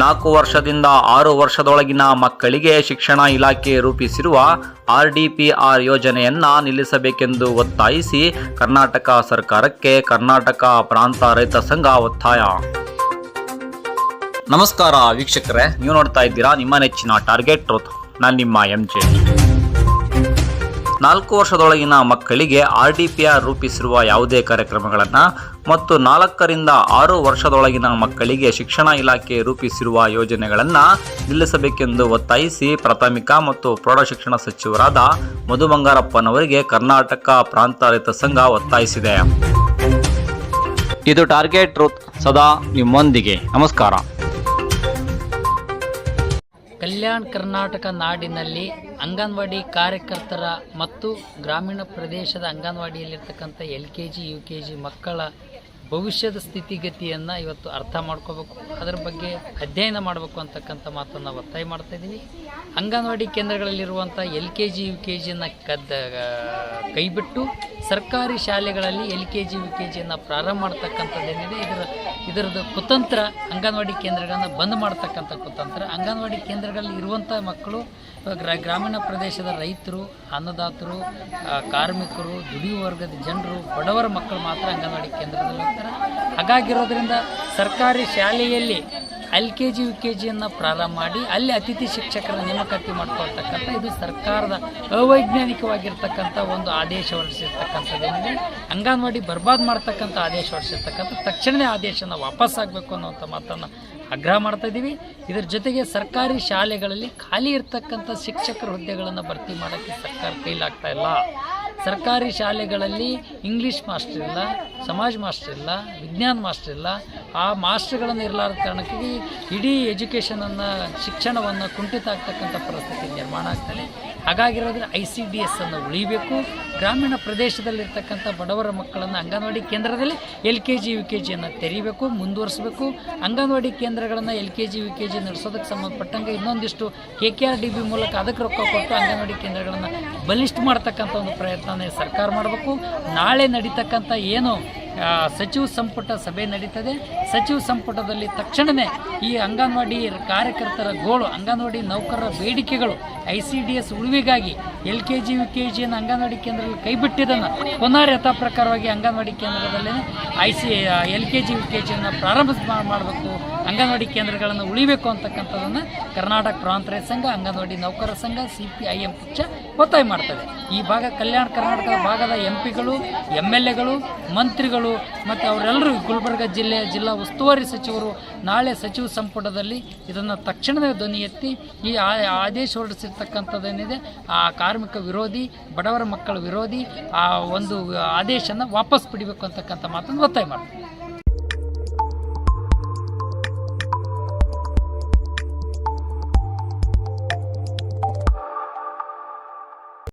ನಾಲ್ಕು ವರ್ಷದಿಂದ ಆರು ವರ್ಷದೊಳಗಿನ ಮಕ್ಕಳಿಗೆ ಶಿಕ್ಷಣ ಇಲಾಖೆ ರೂಪಿಸಿರುವ ಆರ್ಡಿಪಿಆರ್ ಯೋಜನೆಯನ್ನ ನಿಲ್ಲಿಸಬೇಕೆಂದು ಒತ್ತಾಯಿಸಿ ಕರ್ನಾಟಕ ಸರ್ಕಾರಕ್ಕೆ ಕರ್ನಾಟಕ ಪ್ರಾಂತ ರೈತ ಸಂಘ ಒತ್ತಾಯ. ನಮಸ್ಕಾರ ವೀಕ್ಷಕರೇ, ನೀವು ನೋಡ್ತಾ ಇದ್ದೀರಾ ನಿಮ್ಮ ನೆಚ್ಚಿನ ಟಾರ್ಗೆಟ್ ಟ್ರೂತ್. ನಾನು ನಿಮ್ಮ ಎಂ ಜೆ. ನಾಲ್ಕು ವರ್ಷದೊಳಗಿನ ಮಕ್ಕಳಿಗೆ ಆರ್ ಡಿ ಪಿ ಆರ್ ರೂಪಿಸಿರುವ ಯಾವುದೇ ಕಾರ್ಯಕ್ರಮಗಳನ್ನು ಮತ್ತು ನಾಲ್ಕರಿಂದ ಆರು ವರ್ಷದೊಳಗಿನ ಮಕ್ಕಳಿಗೆ ಶಿಕ್ಷಣ ಇಲಾಖೆ ರೂಪಿಸಿರುವ ಯೋಜನೆಗಳನ್ನು ನಿಲ್ಲಿಸಬೇಕೆಂದು ಒತ್ತಾಯಿಸಿ ಪ್ರಾಥಮಿಕ ಮತ್ತು ಪ್ರೌಢಶಿಕ್ಷಣ ಸಚಿವರಾದ ಮಧು ಬಂಗಾರಪ್ಪನವರಿಗೆ ಕರ್ನಾಟಕ ಪ್ರಾಂತ ರೈತ ಸಂಘ ಒತ್ತಾಯಿಸಿದೆ. ಇದು ಟಾರ್ಗೆಟ್ ಟ್ರೂತ್ ಸದಾ ನಿಮ್ಮೊಂದಿಗೆ. ನಮಸ್ಕಾರ. ಕಲ್ಯಾಣ ಕರ್ನಾಟಕ ನಾಡಿನಲ್ಲಿ ಅಂಗನವಾಡಿ ಕಾರ್ಯಕರ್ತರ ಮತ್ತು ಗ್ರಾಮೀಣ ಪ್ರದೇಶದ ಅಂಗನವಾಡಿಯಲ್ಲಿರ್ತಕ್ಕಂಥ L K G U K G ಮಕ್ಕಳ ಭವಿಷ್ಯದ ಸ್ಥಿತಿಗತಿಯನ್ನು ಇವತ್ತು ಅರ್ಥ ಮಾಡ್ಕೋಬೇಕು. ಅದರ ಬಗ್ಗೆ ಅಧ್ಯಯನ ಮಾಡಬೇಕು ಅಂತಕ್ಕಂಥ ಮಾತನ್ನು ಒತ್ತಾಯ ಮಾಡ್ತಾ ಇದ್ದೀವಿ ಅಂಗನವಾಡಿ ಕೇಂದ್ರಗಳಲ್ಲಿರುವಂಥ L K G U K ಜಿಯನ್ನು ಕದ್ದ ಕೈಬಿಟ್ಟು ಸರ್ಕಾರಿ ಶಾಲೆಗಳಲ್ಲಿ L K G, U K ಜಿಯನ್ನು ಪ್ರಾರಂಭ ಮಾಡ್ತಕ್ಕಂಥದ್ದೇನಿದೆ, ಇದರ ಇದರದ್ದು ಕುತಂತ್ರ ಅಂಗನವಾಡಿ ಕೇಂದ್ರಗಳನ್ನು ಬಂದ್ ಮಾಡ್ತಕ್ಕಂಥ ಕುತಂತ್ರ. ಅಂಗನವಾಡಿ ಕೇಂದ್ರಗಳಲ್ಲಿ ಇರುವಂಥ ಮಕ್ಕಳು ಗ್ರಾ ಗ್ರಾಮೀಣ ಪ್ರದೇಶದ ರೈತರು, ಅನ್ನದಾತರು ಕಾರ್ಮಿಕರು ದುಡಿಯುವ ವರ್ಗದ ಜನರು, ಬಡವರ ಮಕ್ಕಳು ಮಾತ್ರ ಅಂಗನವಾಡಿ ಕೇಂದ್ರದಲ್ಲಿ ಹೋಗ್ತಾರೆ ಹಾಗಾಗಿರೋದ್ರಿಂದ ಸರ್ಕಾರಿ ಶಾಲೆಯಲ್ಲಿ L K G, U K ಜಿಯನ್ನು ಪ್ರಾರಂಭ ಮಾಡಿ ಅಲ್ಲಿ ಅತಿಥಿ ಶಿಕ್ಷಕರ ನೇಮಕಾತಿ ಮಾಡ್ಕೊಳ್ತಕ್ಕಂಥ ಇದು ಸರ್ಕಾರದ ಅವೈಜ್ಞಾನಿಕವಾಗಿರ್ತಕ್ಕಂಥ ಒಂದು ಆದೇಶ ಹೊರಡಿಸಿರ್ತಕ್ಕಂಥದ್ದೇನಿದೆ ಅಂಗನವಾಡಿ ಬರ್ಬಾದ್ ಮಾಡ್ತಕ್ಕಂಥ ಆದೇಶ ಹೊರಡಿಸಿರ್ತಕ್ಕಂಥ ತಕ್ಷಣವೇ ಆದೇಶನ ವಾಪಸ್ ಆಗಬೇಕು ಅನ್ನುವಂಥ ಮಾತನ್ನು ಆಗ್ರಹ ಮಾಡ್ತಾ ಇದ್ದೀವಿ. ಇದರ ಜೊತೆಗೆ ಸರ್ಕಾರಿ ಶಾಲೆಗಳಲ್ಲಿ ಖಾಲಿ ಇರ್ತಕ್ಕಂಥ ಶಿಕ್ಷಕರ ಹುದ್ದೆಗಳನ್ನು ಭರ್ತಿ ಮಾಡೋಕ್ಕೆ ಸರ್ಕಾರ ಕೈಲಾಗ್ತಾ ಇಲ್ಲ. ಸರ್ಕಾರಿ ಶಾಲೆಗಳಲ್ಲಿ ಇಂಗ್ಲೀಷ್ ಮಾಸ್ಟರ್ ಇಲ್ಲ, ಸಮಾಜ ಮಾಸ್ಟರ್ ಇಲ್ಲ, ವಿಜ್ಞಾನ ಮಾಸ್ಟರ್ ಇಲ್ಲ ಆ ಮಾಸ್ಟರ್ಗಳನ್ನು ಇರಲಾರದ ಕಾರಣಕ್ಕೆ ಇಡೀ ಎಜುಕೇಷನನ್ನು ಶಿಕ್ಷಣವನ್ನು ಕುಂಠಿತ ಆಗ್ತಕ್ಕಂಥ ಪರಿಸ್ಥಿತಿ ನಿರ್ಮಾಣ ಆಗ್ತದೆ. ಹಾಗಾಗಿರೋದ್ರೆ ಐ ಸಿ ಡಿ ಎಸ್ ಅನ್ನು ಉಳಿಬೇಕು. ಗ್ರಾಮೀಣ ಪ್ರದೇಶದಲ್ಲಿರ್ತಕ್ಕಂಥ ಬಡವರ ಮಕ್ಕಳನ್ನು ಅಂಗನವಾಡಿ ಕೇಂದ್ರದಲ್ಲಿ L K G, U K ಜಿಯನ್ನು ತೆರೀಬೇಕು, ಮುಂದುವರಿಸಬೇಕು. ಅಂಗನವಾಡಿ ಕೇಂದ್ರಗಳನ್ನು L K G, U K G ನಡೆಸೋದಕ್ಕೆ ಸಂಬಂಧಪಟ್ಟಂಗೆ ಇನ್ನೊಂದಿಷ್ಟು K K R D B ಮೂಲಕ ಅದಕ್ಕೆ ರೊಕ್ಕ ಕೊಟ್ಟು ಅಂಗನವಾಡಿ ಕೇಂದ್ರಗಳನ್ನು ಬಲಿಷ್ಠ ಮಾಡ್ತಕ್ಕಂಥ ಒಂದು ಪ್ರಯತ್ನನೇ ಸರ್ಕಾರ ಮಾಡಬೇಕು. ನಾಳೆ ನಡೀತಕ್ಕಂಥ ಏನು ಸಚಿವ ಸಂಪುಟ ಸಭೆ ನಡೀತದೆ. ಸಚಿವ ಸಂಪುಟದಲ್ಲಿ ತಕ್ಷಣವೇ ಈ ಅಂಗನವಾಡಿ ಕಾರ್ಯಕರ್ತರ ಗೋಳು, ಅಂಗನವಾಡಿ ನೌಕರರ ಬೇಡಿಕೆಗಳು, ಐ ಸಿ ಡಿ ಎಸ್ ಉಳಿವಿಗಾಗಿ L K G, U K ಜಿಯನ್ನು ಅಂಗನವಾಡಿ ಕೇಂದ್ರದಲ್ಲಿ ಕೈಬಿಟ್ಟಿದ್ದನ್ನು ಪುನಃ ಯಥಾ ಪ್ರಕಾರವಾಗಿ ಅಂಗನವಾಡಿ ಕೇಂದ್ರದಲ್ಲಿ I C, L K G, U K ಜಿಯನ್ನು ಪ್ರಾರಂಭ ಮಾಡಬೇಕು, ಅಂಗನವಾಡಿ ಕೇಂದ್ರಗಳನ್ನು ಉಳಿಬೇಕು ಅಂತಕ್ಕಂಥದ್ದನ್ನು ಕರ್ನಾಟಕ ಪ್ರಾಂತ ರೈತ ಸಂಘ, ಅಂಗನವಾಡಿ ನೌಕರರ ಸಂಘ, ಸಿ ಪಿ ಐ ಎಂ ಪಕ್ಷ ಒತ್ತಾಯ ಮಾಡ್ತದೆ. ಈ ಭಾಗ ಕಲ್ಯಾಣ ಕರ್ನಾಟಕದ ಭಾಗದ ಎಂ ಪಿಗಳು ಎಂ ಎಲ್ ಎಗಳು, ಮಂತ್ರಿಗಳು ಮತ್ತು ಅವರೆಲ್ಲರೂ ಗುಲ್ಬರ್ಗ ಜಿಲ್ಲೆಯ ಜಿಲ್ಲಾ ಉಸ್ತುವಾರಿ ಸಚಿವರು ನಾಳೆ ಸಚಿವ ಸಂಪುಟದಲ್ಲಿ ಇದನ್ನು ತಕ್ಷಣವೇ ಧ್ವನಿ ಎತ್ತಿ ಈ ಆದೇಶ ಹೊರಡಿಸಿರ್ತಕ್ಕಂಥದ್ದೇನಿದೆ, ಆ ಕಾರ್ಮಿಕ ವಿರೋಧಿ, ಬಡವರ ಮಕ್ಕಳ ವಿರೋಧಿ, ಆ ಒಂದು ಆದೇಶನ ವಾಪಸ್ ಪಡಿಬೇಕು ಅಂತಕ್ಕಂಥ ಮಾತನ್ನು ಒತ್ತಾಯ ಮಾಡ್ತಾರೆ